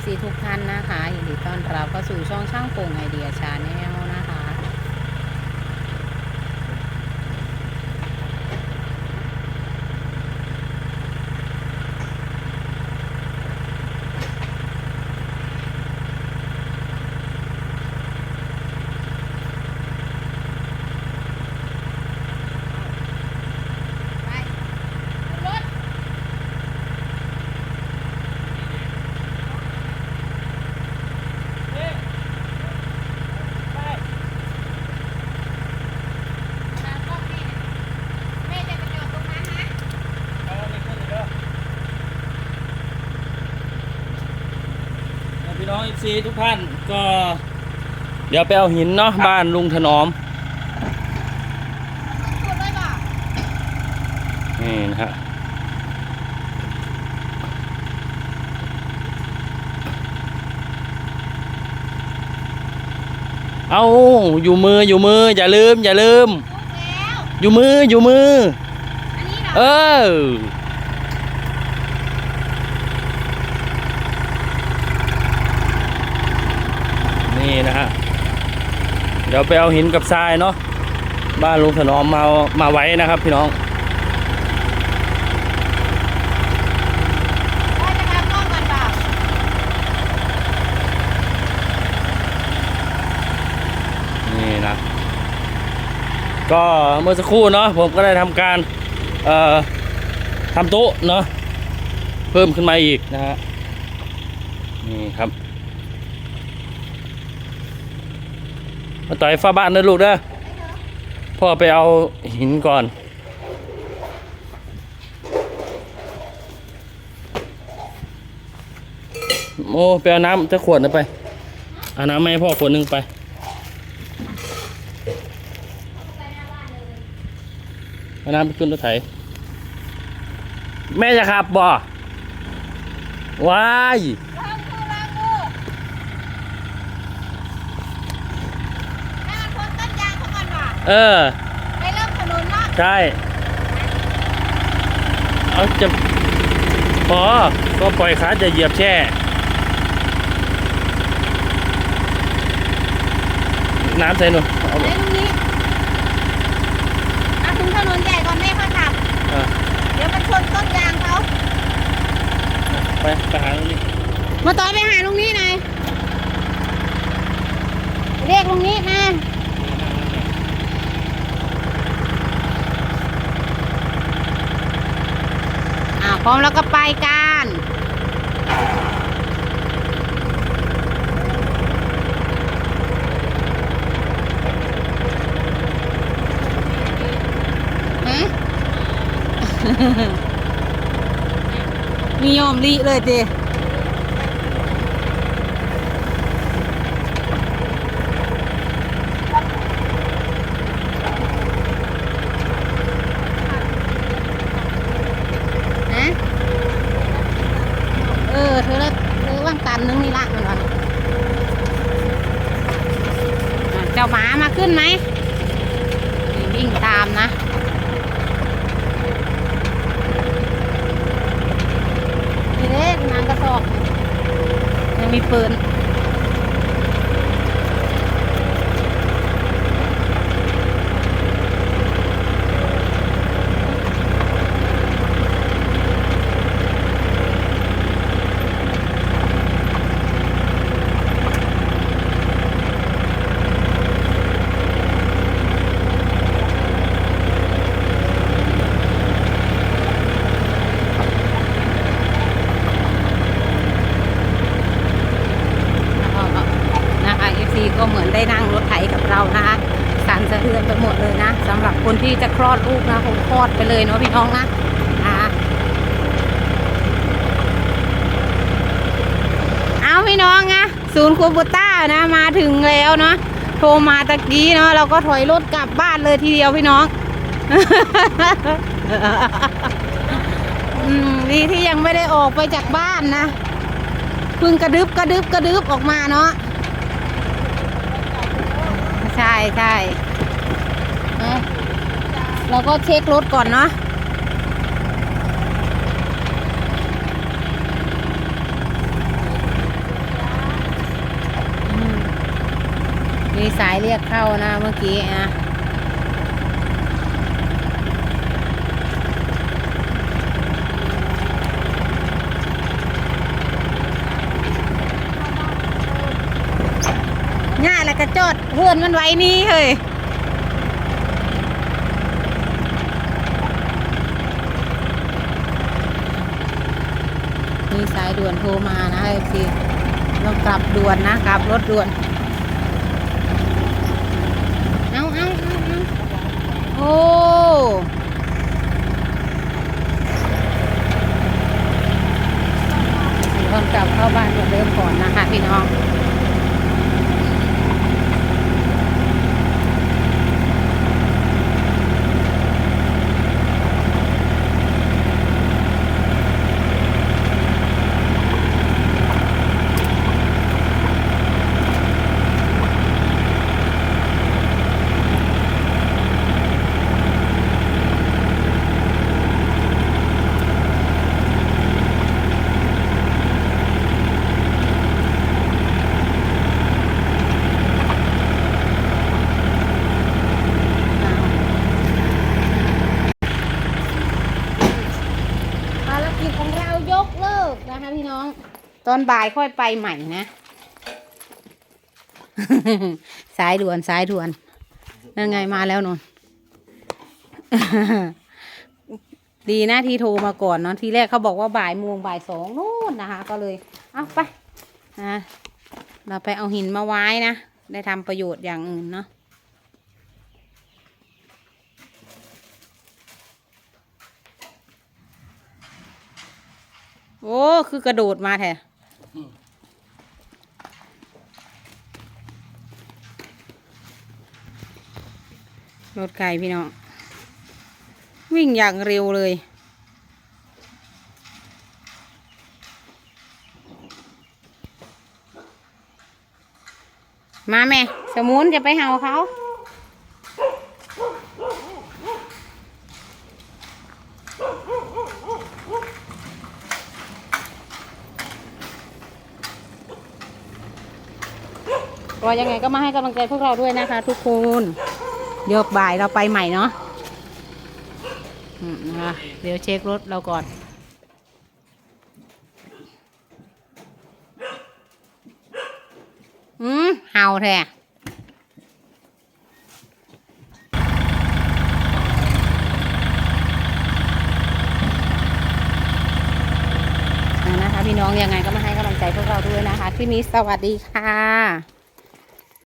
ฟซีทุกท่านนะคะยินดีต้อนรับเข้าสู่ช่องช่างโป่งไอเดียชาแนลนะคะ พี่น้องอีซีทุกท่านก็ เดี๋ยวไปเอาหินเนาะบ้านลุงถนอมนี่นะฮะเอาอยู่มืออยู่มืออย่าลืม อย่าลืมอยู่มืออยู่มือเออ นี่นะฮะเดี๋ยวไปเอาหินกับทรายเนาะบ้านลุงถนอมมามาไว้นะครับ พี่น้องนี่นะก็เมื่อสักครู่เนาะผมก็ได้ทำการเอ่อทำโต๊ะเนาะเพิ่มขึ้นมาอีกนะฮะนี่ครับ มาต่อยฝ้าบ้านนะลูกเด้อพ่อไปเอาหินก่อน โอ้ไปเอาน้ำจะขวดนะไปเอาน้ำมาให้พ่อขวดนึงไปเอาน้ำไปขึ้นรถไถแม่จะขับบ่ว้าย เออใช่ เอาจะพอก็ปล่อยขาจะเหยียบแช่ น้ำใส่หนูเอาไหนตรงนี้อะถึงถนนใหญ่ก่อนแม่ค่อยขับอะเดี๋ยวมันชนต้นยางเขาไปไปหาตรงนี้ มาต่อยไปหาลุงนี้หน่อยเรียกลุงนี้มาอ่า พร้อมแล้วก็ไปกันฮะมียอมรีเลยเจฮะเออ เธอละเธอว่างตันนึงนี่ละมันวะอะเจ้าหมามา ขึ้นไหมนี่วิ่งตามนะ นี่เด้นางกระสอบยังมีปืนนะคะ FC ก็เหมือนได้นั่งรถไถกับเรานะคะสั่นสะเทือนไปหมดเลยนะสำหรับคนที่จะคลอดลูกนะคงคลอดไปเลยเนาะพี่น้องนะนะคะเอาพี่น้องนะศูนย์คูบูต้านะมาถึงแล้วเนาะโทรมาตะกี้เนาะเราก็ถอยรถกลับบ้านเลยทีเดียวพี่น้องอืมดีที่ยังไม่ได้ออกไปจากบ้านนะเพิ่งกระดึบกระดึบกระดึบออกมาเนาะ ใช่ใช่เราก็เช็ครถก่อนเนาะมีสายเรียกเข้านะเมื่อกี้อนะ ง่ายแล้วก็จอดเพื่อนมันไว้นี่เฮ้ยมีสายด่วนโทรมานะเอฟซีเรากลับด่วนนะกลับรถด่วน เอาเอาเอาเอาโอ้ตอนกลับเข้าบ้านเหมือนเดิมก่อนนะคะพี่น้อง ภารกิจของเรายกเลิกนะคะพี่น้อง ตอนบ่ายค่อยไปใหม่นะ สายด่วนสายด่วน นั่นไงมาแล้วนนดีนะที่โทรมาก่อนเนาะทีแรกเขาบอกว่าบ่ายโมงบ่ายสองนู่นนะคะ ก็เลย เอาไปนะเราไปเอาหินมาไว้นะ ได้ทำประโยชน์อย่างอื่นเนาะโอ้ คือกระโดดมาแท้ รถไก่พี่น้อง วิ่งอย่างเร็วเลย มาแม่ สมุนจะไปเห่าเขาก็ยังไงก็มาให้กำลังใจพวกเราด้วยนะคะทุกคน เดี๋ยวบ่ายเราไปใหม่เนาะนะเดี๋ยวเช็ครถเราก่อน อืมเห่าแท้นะคะพี่น้องยังไงก็มาให้กำลังใจพวกเราด้วยนะคะคลิปนี้สวัสดีค่ะ